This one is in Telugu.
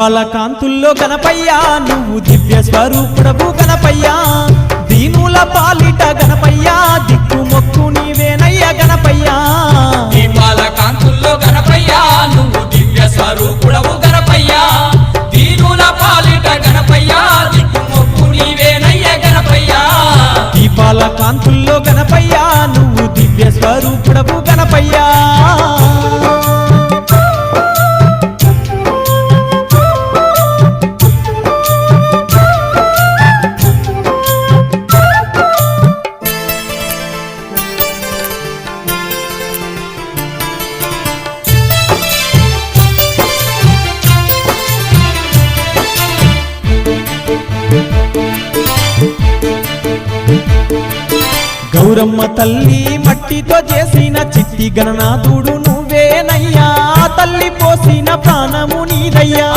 వాళ్ళ కాంతుల్లో గణపయ్యా నువ్వు దివ్య స్వరూపుడవు గణపయ్యా. దీనుల పాలిట గణపయ్యా దిక్కు మొక్కు నీవేనయ్య గణపయ్యా. దీపాల కాంతుల్లో గణపయ్యా నువ్వు దివ్య స్వరూపుడవు గణపయ్యా. దీనుల పాలిట గణపయ్యా దిక్కు మొక్కు నీవేనయ్య గణపయ్యా. దీపాల కాంతుల్లో గణపయ్యా నువ్వు దివ్య స్వరూపుడవు గణపయ్యా. గౌరమ్మ తల్లి మట్టితో చేసిన చిట్టి గణనాథుడు నువ్వేనయ్యా తల్లి పోసిన ప్రాణము నీదయ్యా.